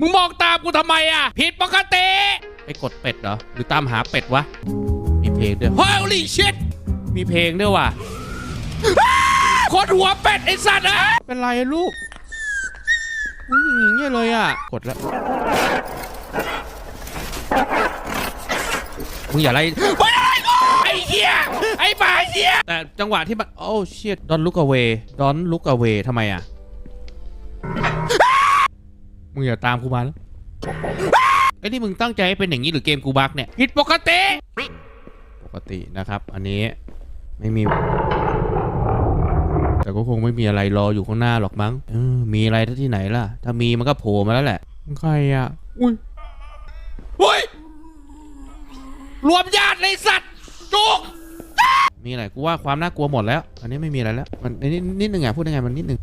มึงมองตามกูทำไมอะ ผิดปกติไปกดเป็ดเหรอ หรือตามหาเป็ดวะ มีเพลงด้วย Holy shit มีเพลงด้วยว่ะคนหัวเป็ดไอสัตว์อะเป็นไรอะลูกอุ้ยอย่างเงี้ยเลยอะ กดแล้ว มึงอย่าอะไรไม่อะไรกูไอ้เหี้ย ไอ้หมาเหี้ย แต่จังหวะที่มันโอ้เชียดดอนลุก away ดอนลุก away ทำไมอะ มึงอย่าตามกูมาแล้วไอ้นี่มึงตั้งใจให้เป็นอย่างนี้หรือเกมกูบักเนี่ยผิดปกติ ปกตินะครับ อันนี้ไม่มี แต่ก็คงไม่มีอะไรรออยู่ข้างหน้าหรอกมั้งเออมีอะไรที่ไหนล่ะ ถ้ามีมันก็โผล่มาแล้วแหละใครอะ อุ้ยอุ้ยรวมญาติในสัตว์จุกมีอะไรกูว่าความน่ากลัวหมดแล้ว อันนี้ไม่มีอะไรแล้ว มันนิดนิดนึงอะพูดยังไงมันนิดนึง